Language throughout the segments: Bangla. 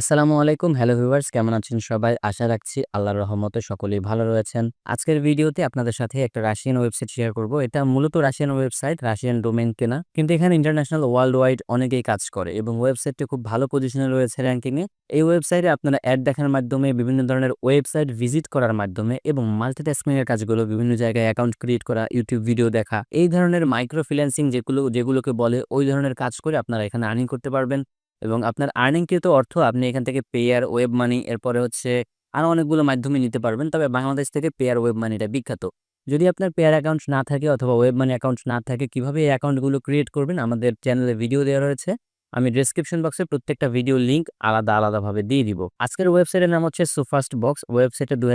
আসসালামু আলাইকুম। হ্যালো ভিউয়ার্স কেমন আছেন সবাই? আশা রাখছি আল্লাহর রহমতে সকলেই ভালো রয়েছেন। আজকের ভিডিওতে আপনাদের সাথে একটা রাশিয়ান ওয়েবসাইট শেয়ার করব। এটা মূলত রাশিয়ান ওয়েবসাইট, রাশিয়ান ডোমেন কেনা। কিন্তু এখানে ইন্টারন্যাশনাল ওয়ার্ল্ড ওয়াইড অনেকেই কাজ করে এবং ওয়েবসাইটটি খুব ভালো পজিশনে রয়েছে র্যাঙ্কিংয়ে এই ওয়েবসাইটে আপনারা অ্যাড দেখার মাধ্যমে, বিভিন্ন ধরনের ওয়েবসাইট ভিজিট করার মাধ্যমে এবং মাল্টিটাস্কিং এর কাজগুলো বিভিন্ন জায়গায় অ্যাকাউন্ট ক্রিয়েট করা ইউটিউব ভিডিও দেখা, এই ধরনের মাইক্রো ফ্রিল্যান্সিং যেগুলো, যেগুলোকে বলে, ওই ধরনের কাজ করে আপনারা এখানে আর্নিং করতে পারবেন। এবং আপনার আর্নিংকৃত অর্থ আপনি এখান থেকে পেয়ার ওয়েব মানি এরপরে হচ্ছে আরও অনেকগুলো মাধ্যমে নিতে পারবেন। তবে বাংলাদেশ থেকে পেয়ার ওয়েব মানিটা বিখ্যাত। যদি আপনার পেয়ার অ্যাকাউন্ট না থাকে অথবা ওয়েব মানি অ্যাকাউন্ট না থাকে, কীভাবে এই অ্যাকাউন্টগুলো ক্রিয়েট করবেন আমাদের চ্যানেলে ভিডিও দেওয়া রয়েছে। আমি ডিসক্রিপশন বক্সে প্রত্যেকটা ভিডিও লিঙ্ক আলাদা আলাদাভাবে দিয়ে দিব। আজকের ওয়েবসাইটের নাম হচ্ছে সুফাস্ট বক্স ওয়েবসাইটে দু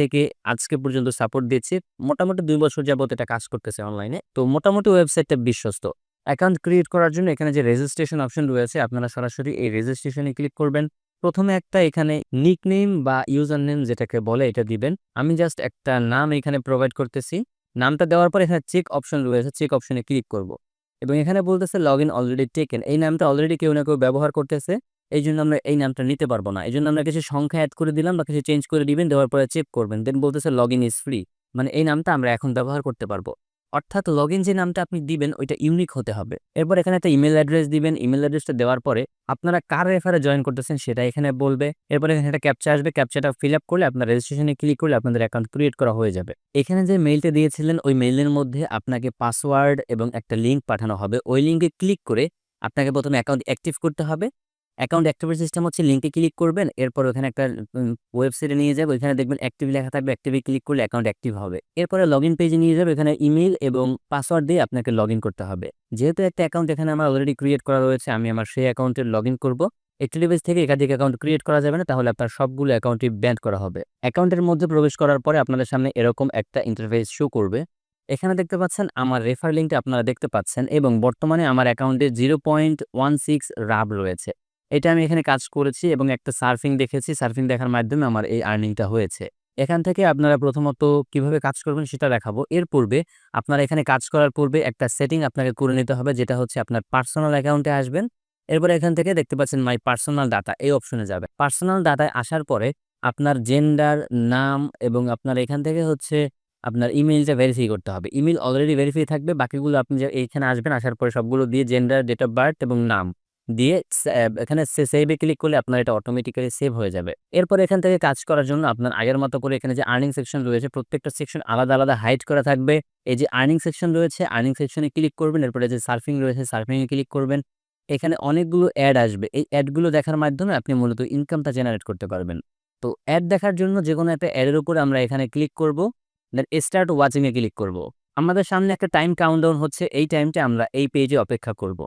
থেকে আজকে পর্যন্ত সাপোর্ট দিচ্ছি মোটামুটি দুই বছর যাবত এটা কাজ করতেছে অনলাইনে তো মোটামুটি ওয়েবসাইটটা বিশ্বস্ত। অ্যাকাউন্ট ক্রিয়েট করার জন্য এখানে যে রেজিস্ট্রেশন অপশন রয়েছে, আপনারা সরাসরি এই রেজিস্ট্রেশনে ক্লিক করবেন। প্রথমে একটা এখানে নিক নেম বা ইউজার নেম যেটাকে বলে এটা দিবেন। আমি জাস্ট একটা নাম এখানে প্রোভাইড করতেছি। নামটা দেওয়ার পর এখানে চেক অপশন রয়েছে চেক অপশনে ক্লিক করব। এবং এখানে বলতেছে লগ ইন অলরেডি টেকেন এই নামটা অলরেডি কেউ না কেউ ব্যবহার করতেছে। এই জন্য আমরা এই নামটা নিতে পারব না। এই জন্য আমরা কিছু সংখ্যা অ্যাড করে দিলাম বা কিছু চেঞ্জ করে দিবেন, দেওয়ার পরে চেক করবেন। দেন বলতেছে লগ ইন ইজ ফ্রি মানে এই নামটা আমরা এখন ব্যবহার করতে পারব। অর্থাৎ লগ যে নামটা আপনি দিবেন, ওইটা ইউনিক হতে হবে। এরপর এখানে একটা ইমেল অ্যাড্রেস দিবেন ইমেল অ্যাড্রেসটা দেওয়ার পরে আপনারা কার রেফারে জয়েন করতেছেন সেটা এখানে বলবে। এরপরে এখানে একটা ক্যাপচা আসবে ক্যাপচাটা ফিল আপ করলে আপনার রেজিস্ট্রেশনে ক্লিক করলে আপনাদের অ্যাকাউন্ট ক্রিয়েট করা হয়ে যাবে। এখানে যে মেইলটা দিয়েছিলেন, ওই মেইলের মধ্যে আপনাকে পাসওয়ার্ড এবং একটা লিঙ্ক পাঠানো হবে। ওই লিঙ্কে ক্লিক করে আপনাকে প্রথমে অ্যাকাউন্ট অ্যাক্টিভ করতে হবে। অ্যাকাউন্ট অ্যাক্টিভেট সিস্টেম হচ্ছে লিঙ্কে ক্লিক করবেন, এরপর ওখানে একটা ওয়েবসাইটে নিয়ে যাবে, ওইখানে দেখবেন অ্যাক্টিভ লেখা থাকবে, অ্যাক্টিভে ক্লিক করলে অ্যাকাউন্ট অ্যাক্টিভ হবে। এরপরে লগ ইন পেজে নিয়ে যাবে এখানে ইমেল এবং পাসওয়ার্ড দিয়ে আপনাকে লগ ইন করতে হবে। যেহেতু একটা অ্যাকাউন্ট এখানে আমার অলরেডি ক্রিয়েট করা রয়েছে, আমি আমার সেই অ্যাকাউন্টে লগ ইন করব। একটি ডিভাইস থেকে একাধিক অ্যাকাউন্ট ক্রিয়েট করা যাবে না, তাহলে আপনার সবগুলো অ্যাকাউন্টই ব্যান্ড করা হবে। অ্যাকাউন্টের মধ্যে প্রবেশ করার পরে আপনাদের সামনে এরকম একটা ইন্টারফেস শো করবে। এখানে দেখতে পাচ্ছেন, আমার রেফার লিঙ্কটা আপনারা দেখতে পাচ্ছেন এবং বর্তমানে আমার অ্যাকাউন্টে zero point one six rub রয়েছে। এটা আমি এখানে কাজ করেছি এবং একটা সার্ফিং দেখেছি। সার্ফিং দেখার মাধ্যমে আমার এই আর্নিংটা হয়েছে। এখান থেকে আপনারা প্রথমত কীভাবে কাজ করবেন সেটা দেখাবো। এর পূর্বে আপনারা এখানে কাজ করার পূর্বে একটা সেটিং আপনাকে করে নিতে হবে, যেটা হচ্ছে আপনার পার্সোনাল অ্যাকাউন্টে আসবেন। এরপর এখান থেকে দেখতে পাচ্ছেন মাই পার্সোনাল ডাটা, এই অপশনে যাবে। পার্সোনাল ডাটায় আসার পরে আপনার জেন্ডার, নাম এবং আপনার এখান থেকে হচ্ছে আপনার ইমেলটা ভেরিফাই করতে হবে। ইমেল অলরেডি ভেরিফাই থাকবে, বাকিগুলো আপনি এইখানে আসবেন, আসার পরে সবগুলো দিয়ে জেন্ডার ডেট অফ বার্থ এবং নাম। দিয়ে এখানে সেভে ক্লিক করলে আপনার এটা অটোমেটিক্যালি সেভ হয়ে যাবে। এরপর এখান থেকে কাজ করার জন্য আপনার আগের মতো করে এখানে যে আর্নিং সেকশন রয়েছে, প্রত্যেকটা সেকশন আলাদা আলাদা হাইড করা থাকবে। এই যে আর্নিং সেকশন রয়েছে আর্নিং সেকশনে ক্লিক করবেন, এরপরে যে সার্ফিং রয়েছে সার্ফিংয়ে ক্লিক করবেন। এখানে অনেকগুলো অ্যাড আসবে। এই অ্যাডগুলো দেখার মাধ্যমে আপনি মূলত ইনকামটা জেনারেট করতে পারবেন। তো অ্যাড দেখার জন্য যে কোনো একটা অ্যাডের উপরে আমরা এখানে ক্লিক করব দেন স্টার্ট ওয়াচিংয়ে ক্লিক করব। আমাদের সামনে একটা টাইম কাউন্টডাউন হচ্ছে, এই টাইমটা আমরা এই পেজে অপেক্ষা করব।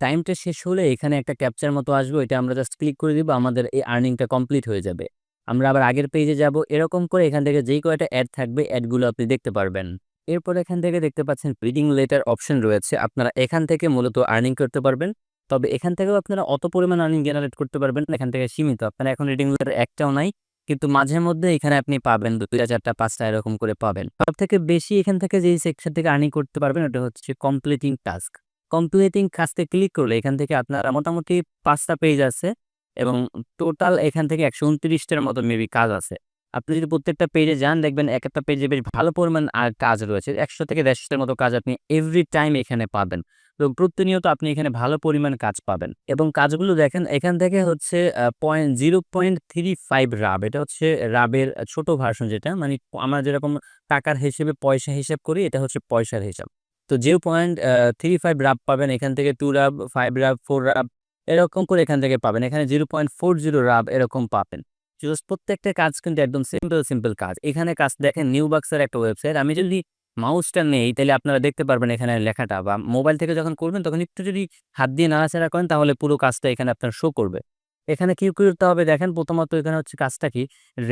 টাইমটা শেষ হলে এখানে একটা ক্যাপচার মতো আসবে এটা আমরা জাস্ট ক্লিক করে দিব, আমাদের এই আর্নিংটা কমপ্লিট হয়ে যাবে। আমরা আবার আগের পেজে যাব, এরকম করে এখান থেকে যেই কয়টা অ্যাড থাকবে অ্যাডগুলো আপনি দেখতে পারবেন। এরপর এখান থেকে দেখতে পাচ্ছেন রিডিং লেটার অপশন রয়েছে, আপনারা এখান থেকে মূলত আর্নিং করতে পারবেন। তবে এখান থেকেও আপনারা অত পরিমাণ আর্নিং জেনারেট করতে পারবেন এখান থেকে সীমিত। আপনারা এখন রিডিং লেটার একটাও নাই, কিন্তু মাঝে মধ্যে এখানে আপনি পাবেন দুইটা চারটা, পাঁচটা এরকম করে পাবেন। সব থেকে বেশি এখান থেকে যেই সেকশন থেকে আর্নিং করতে পারবেন, ওটা হচ্ছে কমপ্লিটিং টাস্ক কমপ্লিটিং কাজতে ক্লিক করলে এখান থেকে আপনারা মোটামুটি পাঁচটা পেজ আছে এবং টোটাল এখান থেকে একশো উনত্রিশটার মতো মেবি কাজ আছে। আপনি যদি প্রত্যেকটা পেজে যান, দেখবেন এক একটা পেজে বেশ ভালো পরিমাণ আর কাজ রয়েছে। একশো থেকে দেড়শোটার মতো কাজ আপনি এভরি টাইম এখানে পাবেন। এবং প্রতিনিয়ত আপনি এখানে ভালো পরিমাণ কাজ পাবেন। এবং কাজগুলো দেখেন, এখান থেকে হচ্ছে point zero point three five rub এটা হচ্ছে রাবের ছোট ভার্সন যেটা। মানে আমরা যেরকম টাকার হিসেবে পয়সা হিসাব করি, এটা হচ্ছে পয়সার হিসাব। তো zero point three five rub পাবেন এখান থেকে two rub five rub four rub এরকম করে এখান থেকে পাবেন। এখানে zero point four zero rub এরকম পাবেন। জাস্ট প্রত্যেকটা কাজ কিন্তু একদম সিম্পল সিম্পল কাজ। এখানে কাজ দেখেন নিউ বাক্সের একটা ওয়েবসাইট আমি যদি মাউসটা নেই, তাহলে আপনারা দেখতে পারবেন এখানে লেখাটা। বা মোবাইল থেকে যখন করবেন, তখন একটু যদি হাত দিয়ে নাড়াচাড়া করেন, তাহলে পুরো কাজটা এখানে আপনার শো করবে। এখানে কি করতে হবে দেখেন, প্রথমত এখানে হচ্ছে কাজটা কি?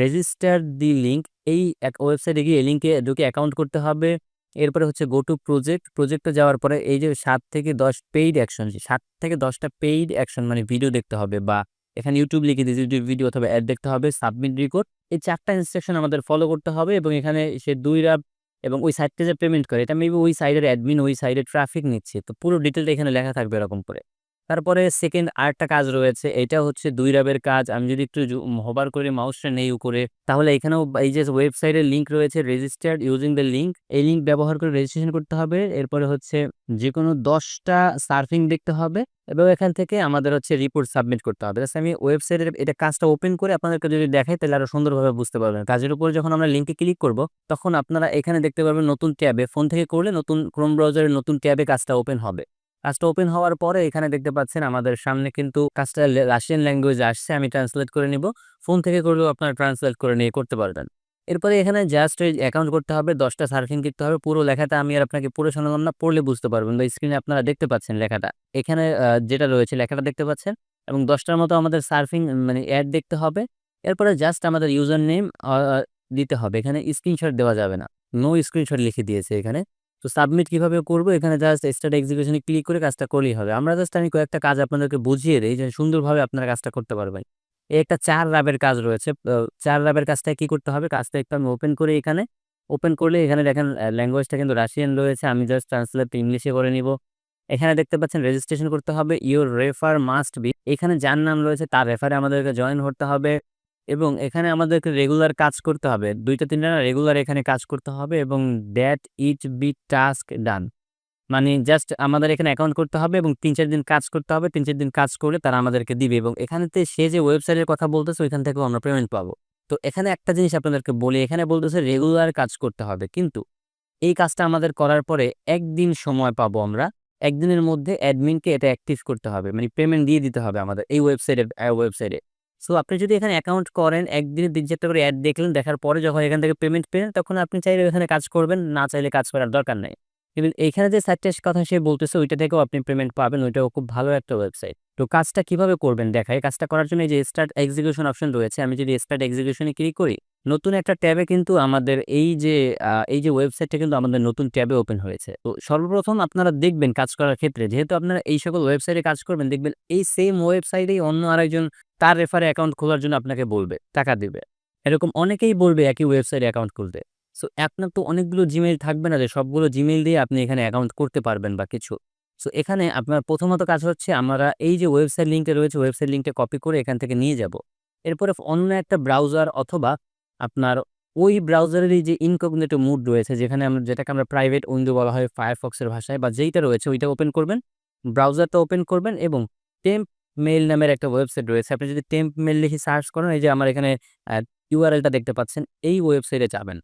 রেজিস্টার দি লিঙ্ক এই এক ওয়েবসাইটে গিয়ে এই লিঙ্কে ঢুকে অ্যাকাউন্ট করতে হবে। এরপরে হচ্ছে গো টু প্রজেক্ট প্রজেক্টে যাওয়ার পরে এই যে সাত থেকে দশ পেইড অ্যাকশন সাত থেকে দশটা পেইড অ্যাকশন মানে ভিডিও দেখতে হবে বা এখানে ইউটিউব লিখে দিয়েছে ইউটিউব ভিডিও অথবা অ্যাড দেখতে হবে সাবমিট রিকোর্ড এই চারটা ইনস্ট্রাকশন আমাদের ফলো করতে হবে এবং এখানে সে দুই রাব এবং ওই সাইটটা যে পেমেন্ট করে, এটা মেবি ওই সাইডের অ্যাডমিন ওই সাইডের ট্রাফিক নিচ্ছে। তো পুরো ডিটেলটা এখানে লেখা থাকবে এরকম করে। তারপরে সেকেন্ড আরেকটা কাজ রয়েছে এটা হচ্ছে দুই রাবের কাজ। আমি যদি একটু হোভার করে মাউসটা নেই উপরে, তাহলে এখানেও এই যে ওয়েবসাইটের লিঙ্ক রয়েছে রেজিস্টার্ড ইউজিং দ্য লিঙ্ক এই লিঙ্ক ব্যবহার করে রেজিস্ট্রেশন করতে হবে। এরপরে হচ্ছে যে কোনো দশটা সার্ফিং দেখতে হবে এবং এখান থেকে আমাদের হচ্ছে রিপোর্ট সাবমিট করতে হবে। আমি ওয়েবসাইটের এটা কাজটা ওপেন করে আপনাদেরকে যদি দেখাই, তাহলে আরও সুন্দরভাবে বুঝতে পারবেন। কাজের উপর যখন আমরা লিঙ্কে ক্লিক করব, তখন আপনারা এখানে দেখতে পারবেন নতুন ট্যাবে ফোন থেকে করলে নতুন ক্রোম ব্রাউজারের নতুন ট্যাবে কাজটা ওপেন হবে। কাজটা ওপেন হওয়ার পরে এখানে দেখতে পাচ্ছেন আমাদের সামনে কিন্তু কাজটা রাশিয়ান ল্যাঙ্গুয়েজ আসছে, আমি ট্রান্সলেট করে নিব। ফোন থেকে করলেও আপনারা ট্রান্সলেট করে নিয়ে করতে পারবেন। এরপরে এখানে জাস্ট অ্যাকাউন্ট করতে হবে, দশটা সার্ফিং করতে হবে, পুরো লেখাটা আমি আর আপনাকে পড়ে শোনালাম না, পড়লে বুঝতে পারবেন। বা স্ক্রিনে আপনারা দেখতে পাচ্ছেন লেখাটা। এখানে যেটা রয়েছে লেখাটা দেখতে পাচ্ছেন। এবং দশটার মতো আমাদের সার্ফিং মানে অ্যাড দেখতে হবে। এরপরে জাস্ট আমাদের ইউজার নেম দিতে হবে। এখানে স্ক্রিনশট দেওয়া যাবে না। নো স্ক্রিনশট লিখে দিয়েছে এখানে। তো সাবমিট কীভাবে করব? এখানে জাস্ট স্টার্ট এক্সিকিউশনে ক্লিক করে কাজটা করলেই হবে। আমরা জাস্ট আমি কয়েকটা কাজ আপনাদেরকে বুঝিয়ে দিই যে সুন্দরভাবে আপনারা কাজটা করতে পারবেন। এই একটা চার রাবের কাজ রয়েছে। চার রাবের কাজটা কি করতে হবে? কাজটা একটু আমি ওপেন করে এখানে। ওপেন করলে এখানে দেখেন ল্যাঙ্গুয়েজটা কিন্তু রাশিয়ান রয়েছে। আমি জাস্ট ট্রান্সলেট ইংলিশে করে নিব। এখানে দেখতে পাচ্ছেন রেজিস্ট্রেশন করতে হবে। ইওর রেফার মাস্ট বি এখানে যার নাম রয়েছে তার রেফারে আমাদেরকে জয়েন করতে হবে। এবং এখানে আমাদেরকে রেগুলার কাজ করতে হবে। দুইটা, তিনটা না রেগুলার এখানে কাজ করতে হবে এবং that it be task done মানে জাস্ট আমাদের এখানে অ্যাকাউন্ট করতে হবে এবং তিন, চার দিন কাজ করতে হবে। তিন, চার দিন কাজ করলে তারা আমাদেরকে দিবে এবং এখানেতে সে যে ওয়েবসাইটের কথা বলতেছে, ওইখান থেকেও আমরা পেমেন্ট পাবো। তো এখানে একটা জিনিস আপনাদেরকে বলি, এখানে বলতেছে রেগুলার কাজ করতে হবে। কিন্তু এই কাজটা আমাদের করার পরে একদিন সময় পাবো আমরা। একদিনের মধ্যে অ্যাডমিনকে এটা অ্যাক্টিভ করতে হবে। মানে পেমেন্ট দিয়ে দিতে হবে আমাদের এই ওয়েবসাইটে ওয়েবসাইটে সো আপনি যদি এখানে অ্যাকাউন্ট করেন, একদিনে তিন চারটা করে অ্যাড দেখলেন, দেখার পরে যখন এখান থেকে পেমেন্ট পেলেন, তখন আপনি চাইলে এখানে কাজ করবেন, না চাইলে কাজ করার দরকার নেই। কিন্তু এখানে যে সাইটটার কথা সে বলতেছে, ওইটা থেকেও আপনি পেমেন্ট পাবেন, ওইটাও খুব ভালো একটা ওয়েবসাইট তো কাজটা কীভাবে করবেন? দেখায় কাজটা করার জন্য যে স্টার্ট এক্সিকিউশন অপশন রয়েছে, আমি যদি স্টার্ট এক্সিকিউশনে ক্লিক করি নতুন একটা ট্যাবে কিন্তু আমাদের এই যে এই যে ওয়েবসাইটটা কিন্তু আমাদের নতুন ট্যাবে ওপেন হয়েছে। তো সর্বপ্রথম আপনারা দেখবেন কাজ করার ক্ষেত্রে, যেহেতু আপনারা এই সকল ওয়েবসাইটে কাজ করবেন, দেখবেন এই সেম ওয়েবসাইটেই অন্য আরেকজন তার রেফারে অ্যাকাউন্ট খোলার জন্য আপনাকে বলবে, টাকা দিবে। এরকম অনেকেই বলবে একই ওয়েবসাইটে অ্যাকাউন্ট খুলতে। সো আপনার তো অনেকগুলো জিমেইল থাকবে না যে সবগুলো জিমেইল দিয়ে আপনি এখানে অ্যাকাউন্ট করতে পারবেন বা কিছু। সো এখানে আপনার প্রথমত কাজ হচ্ছে আমরা এই যে ওয়েবসাইট লিঙ্কটা রয়েছে, ওয়েবসাইট লিঙ্কটা কপি করে এখান থেকে নিয়ে যাব। এরপরে অন্য একটা ব্রাউজার অথবা আপনার ওই ব্রাউজারেরই যে ইনকগনেটো মুড রয়েছে, যেখানে আমরা, যেটাকে আমরা প্রাইভেট উইন্ডো বলা হয় ফায়ারফক্সের ভাষায়, বা যেইটা রয়েছে, ওইটা ওপেন করবেন, ব্রাউজারটা ওপেন করবেন এবং টেম্প মেইল নামের একটা ওয়েবসাইট রয়েছে। আপনি যদি টেম্প মেইল লিখে সার্চ করেন, এই যে আমার এখানে ইউআরএলটা দেখতে পাচ্ছেন, এই ওয়েবসাইটে যাবেন।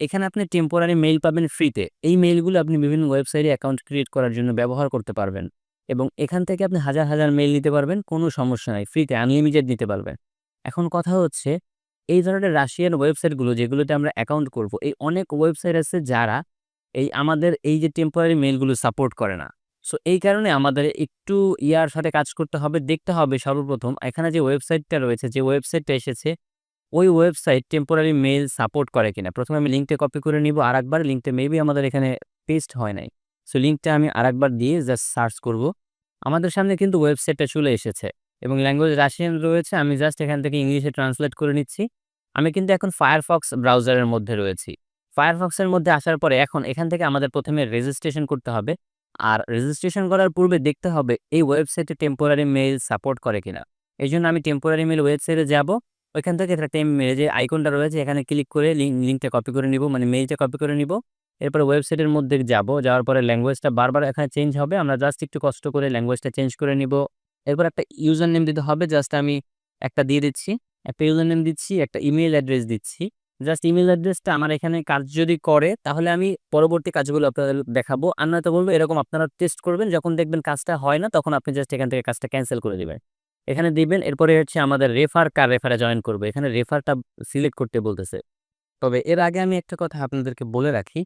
এখানে আপনি টেম্পোরারি মেইল পাবেন ফ্রিতে এই মেইলগুলো আপনি বিভিন্ন ওয়েবসাইটে অ্যাকাউন্ট ক্রিয়েট করার জন্য ব্যবহার করতে পারবেন এবং এখান থেকে আপনি হাজার হাজার মেইল নিতে পারবেন, কোনো সমস্যা নাই ফ্রিতে আনলিমিটেড নিতে পারবেন। এখন কথা হচ্ছে এই ধরনের রাশিয়ান ওয়েবসাইটগুলো যেগুলোতে আমরা অ্যাকাউন্ট করব, এই অনেক ওয়েবসাইট আছে যারা এই আমাদের এই যে টেম্পোরারি মেলগুলো সাপোর্ট করে না। সো এই কারণে আমাদের একটু ইয়ার সাথে কাজ করতে হবে, দেখতে হবে সর্বপ্রথম এখানে যে ওয়েবসাইটটা রয়েছে, যে ওয়েবসাইটটা এসেছে, ওই ওয়েবসাইট টেম্পোরারি মেইল সাপোর্ট করে কিনা। প্রথমে আমি লিঙ্কটা কপি করে নিব, আর একবার লিঙ্কটা মেবি আমাদের এখানে পেস্ট হয় নাই। সো লিঙ্কটা আমি আর একবার দিয়ে জাস্ট সার্চ করব। আমাদের সামনে কিন্তু ওয়েবসাইটটা চলে এসেছে। এবং ল্যাঙ্গুয়েজ রাশিয়ান রয়েছে, আমি জাস্ট এখান থেকে ইংলিশে ট্রান্সলেট করে নিচ্ছি। আমি কিন্তু এখন ফায়ারফক্স ব্রাউজারের মধ্যে রয়েছি। ফায়ারফক্সের মধ্যে আসার পরে এখন এখান থেকে আমাদের প্রথমে রেজিস্ট্রেশন করতে হবে। আর রেজিস্ট্রেশন করার পূর্বে দেখতে হবে এই ওয়েবসাইটে টেম্পোরারি মেইল সাপোর্ট করে কিনা। এই জন্য আমি টেম্পোরারি মেইল ওয়েবসাইটে যাব। ওইখান থেকে একটা টেম যে আইকনটা রয়েছে, এখানে ক্লিক করে লিঙ্কটা কপি করে নিব মানে মেইলটা কপি করে নিব। এরপরে ওয়েবসাইটের মধ্যে যাব, যাওয়ার পরে ল্যাঙ্গুয়েজটা বারবার এখানে চেঞ্জ হবে। আমরা জাস্ট একটু কষ্ট করে ল্যাঙ্গুয়েজটা চেঞ্জ করে নিব। এরপর একটা ইউজার নেম দিতে হবে জাস্ট আমি একটা দিয়ে দিচ্ছি, একটা ইউজার নেম দিচ্ছি, একটা ইমেল অ্যাড্রেস দিচ্ছি। জাস্ট ইমেল অ্যাড্রেসটা আমার এখানে কাজ যদি করে, তাহলে আমি পরবর্তী কাজগুলো আপনাদের দেখাবো। আর নয়তো বলব, এরকম আপনারা টেস্ট করবেন, যখন দেখবেন কাজটা হয় না, তখন আপনি জাস্ট এখান থেকে কাজটা ক্যান্সেল করে দিবেন। এখানে দিবেন, এরপরে হচ্ছে আমাদের রেফার কার রেফারে জয়েন করবে। এখানে রেফারটা সিলেক্ট করতে বলতেছে। তবে এর আগে আমি একটা কথা আপনাদেরকে বলে রাখি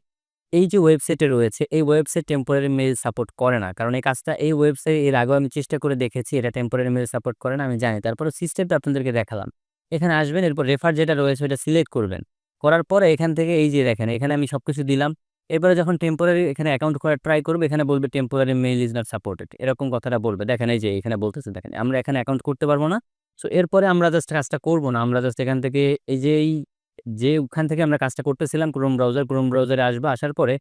এই যে ওয়েবসাইটে রয়েছে, এই ওয়েবসাইট টেম্পোরারি মেল সাপোর্ট করে না। কারণ এই কাজটা, এই ওয়েবসাইট এর আগেও আমি চেষ্টা করে দেখেছি, এটা টেম্পোরারি মেল সাপোর্ট করে না, আমি জানি। তারপরে সিস্টেমটা আপনাদেরকে দেখালাম। এখানে আসবেন, এরপর রেফার যেটা রয়েছে ওটা সিলেক্ট করবেন। করার পরে এখান থেকে এই যে দেখেন, এখানে আমি সব কিছু দিলাম। এরপরে যখন টেম্পোরারি এখানে অ্যাকাউন্ট করার ট্রাই করবে, এখানে বলবে temporary mail is not supported এরকম কথাটা বলবে। দেখেন এই যে এখানে বলতেছে, দেখেন, আমরা এখানে অ্যাকাউন্ট করতে পারব না। সো এরপরে আমরা জাস্ট কাজটা করব না। আমরা জাস্ট এখান থেকে এই যে এই যে ওখান থেকে আমরা কাজটা করতেছিলাম ক্রোম ব্রাউজার ক্রোম ব্রাউজারে আসব, আসার পরে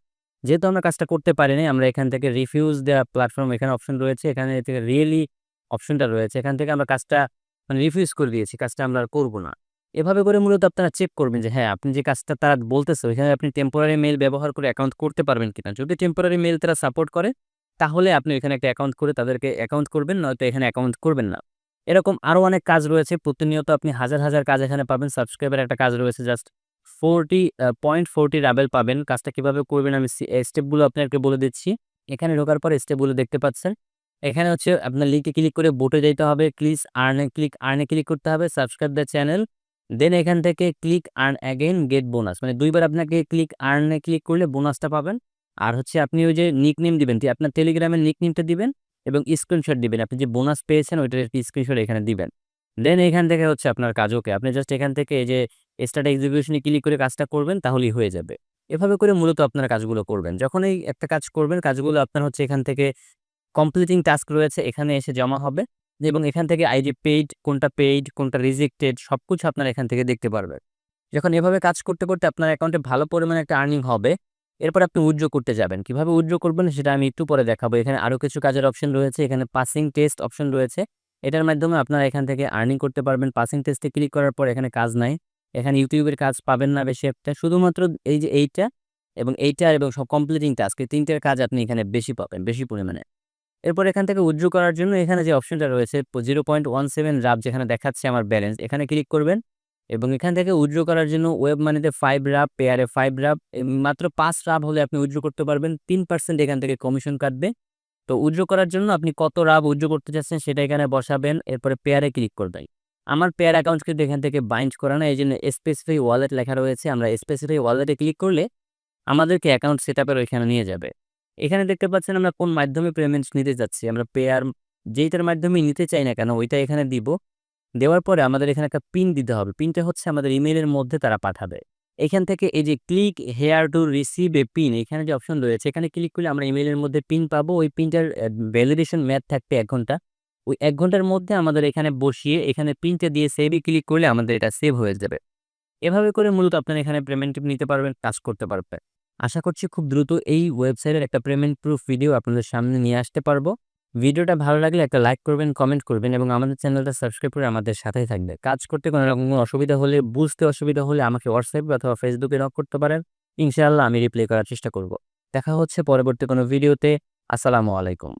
যেহেতু আমরা কাজটা করতে পারিনি আমরা এখান থেকে রিফিউজ দেওয়া প্ল্যাটফর্ম এখানে অপশন রয়েছে, এখানে থেকে রিয়েলি অপশনটা রয়েছে, এখান থেকে আমরা কাজটা মানে রিফিউজ করে দিয়েছি, কাজটা আমরা আর করব না। এভাবে করে মূলত আপনারা চেক করবেন যে হ্যাঁ আপনি যে কাজটা তারা বলতেছে, ওইখানে আপনি টেম্পোরারি মেল ব্যবহার করে অ্যাকাউন্ট করতে পারবেন কিনা। যদি টেম্পোরারি মেল তারা সাপোর্ট করে, তাহলে আপনি এখানে একটা অ্যাকাউন্ট করে তাদেরকে অ্যাকাউন্ট করবেন, নয়তো এখানে অ্যাকাউন্ট করবেন না। এরকম আরও অনেক কাজ রয়েছে। প্রতিনিয়ত আপনি হাজার হাজার কাজ এখানে পাবেন। সাবস্ক্রাইবার একটা কাজ রয়েছে। Just forty point forty ruble পাবেন। কাজটা কীভাবে করবেন আমি স্টেপগুলো আপনাকে বলে দিচ্ছি। এখানে ঢোকার পর স্টেপগুলো দেখতে পাচ্ছেন। এখানে হচ্ছে আপনার লিঙ্কে ক্লিক করে বোটে যেতে হবে। ক্লিক আর্নে ক্লিক আর্নে ক্লিক করতে হবে। সাবস্ক্রাইব দ্য চ্যানেল দেন এখান থেকে click earn again get bonus মানে দুইবার আপনাকে ক্লিক আর্নে ক্লিক করলে বোনাসটা পাবেন। আর হচ্ছে আপনি ওই যে নিক নেম দিবেন আপনার টেলিগ্রামের নিক নেমটা দিবেন? এবং স্ক্রিনশট দিবেন। আপনি যে বোনাস পেয়েছেন, ওইটার একটি স্ক্রিনশট এখানে দিবেন। দেন এখান থেকে হচ্ছে আপনার কাজ ওকে আপনি জাস্ট এখান থেকে এই যে স্টার্ট এক্সিকিউশনে ক্লিক করে কাজটা করবেন, তাহলেই হয়ে যাবে। এভাবে করে মূলত আপনার কাজগুলো করবেন। যখন এই একটা কাজ করবেন, কাজগুলো আপনার হচ্ছে এখান থেকে কমপ্লিটিং টাস্ক রয়েছে, এখানে এসে জমা হবে। এবং এখান থেকে আইডি পেইড কোনটা পেইড কোনটা রিজেক্টেড সব কিছু আপনারা এখান থেকে দেখতে পারবেন। যখন এভাবে কাজ করতে করতে আপনার অ্যাকাউন্টে ভালো পরিমাণে একটা আর্নিং হবে এরপর আপনি উজ্জ্ব করতে যাবেন। কীভাবে উজ্জ্ব করবেন সেটা আমি একটু পরে দেখাবো। এখানে আরও কিছু কাজের অপশন রয়েছে। এখানে পাসিং টেস্ট অপশন রয়েছে। এটার মাধ্যমে আপনারা এখান থেকে আর্নিং করতে পারবেন। পাসিং টেস্টে ক্লিক করার পর এখানে কাজ নাই। এখানে ইউটিউবের কাজ পাবেন না বেশি একটা। শুধুমাত্র এই যে এইটা এবং এইটা এবং সব কমপ্লিটিং টাস্ক এই তিনটের কাজ আপনি এখানে বেশি পাবেন, বেশি পরিমাণে। এরপর এখান থেকে উজ্জ্ব করার জন্য এখানে যে অপশনটা রয়েছে zero point one seven rub যেখানে দেখাচ্ছে আমার ব্যালেন্স এখানে ক্লিক করবেন। এবং এখান থেকে উজ্জ্ব করার জন্য ওয়েব মানিতে ফাইভ রাব পেয়ারে ফাইভ রাব মাত্র পাঁচ রাব হলে আপনি উজ্জ্ব করতে পারবেন। তিন পার্সেন্ট এখান থেকে কমিশন কাটবে। তো উজ্জ্ব করার জন্য আপনি কত রাব উজ্জ্ব করতে চাচ্ছেন সেটা এখানে বসাবেন, এরপরে পেয়ারে ক্লিক করবেন। আমার পেয়ার অ্যাকাউন্ট কিন্তু এখান থেকে বাইন্ড করা না এই জন্য স্পেসিফাই ওয়ালেট লেখা রয়েছে। আমরা স্পেসিফাই ওয়ালেটে ক্লিক করলে আমাদেরকে অ্যাকাউন্ট সেট আপের ওইখানে নিয়ে যাবে। এখানে দেখতে পাচ্ছেন আমরা কোন মাধ্যমে পেমেন্ট নিতে যাচ্ছি। আমরা পেয়ার যেইটার মাধ্যমে নিতে চাই না কেন, ওইটা এখানে দিব। দেওয়ার পরে আমাদের এখানে একটা পিন দিতে হবে। পিনটা হচ্ছে আমাদের ইমেলের মধ্যে তারা পাঠাবে। এখান থেকে এই যে click here to receive a pin এখানে যে অপশন রয়েছে, এখানে ক্লিক করলে আমরা ইমেলের মধ্যে পিন পাবো। ওই পিনটার ভ্যালিডেশন ম্যাথ থাকবে এক ঘণ্টা। ওই এক ঘণ্টার মধ্যে আমাদের এখানে বসিয়ে, এখানে পিনটা দিয়ে সেভে ক্লিক করলে আমাদের এটা সেভ হয়ে যাবে। এভাবে করে মূলত আপনারা এখানে পেমেন্ট নিতে পারবেন, কাজ করতে পারবেন। আশা করছি খুব দ্রুত এই ওয়েবসাইটের একটা পেমেন্ট প্রুফ ভিডিও আপনাদের সামনে নিয়ে আসতে পারব। ভিডিওটা ভালো লাগলে একটা লাইক করবেন, কমেন্ট করবেন এবং আমাদের চ্যানেলটা সাবস্ক্রাইব করে আমাদের সাথেই থাকবে। কাজ করতে কোনো রকম অসুবিধা হলে, বুঝতে অসুবিধা হলে আমাকে হোয়াটসঅ্যাপ অথবা ফেসবুকে নক করতে পারেন। ইনশাআল্লাহ আমি রিপ্লাই করার চেষ্টা করব। দেখা হচ্ছে পরবর্তী কোনো ভিডিওতে আসসালামু আলাইকুম।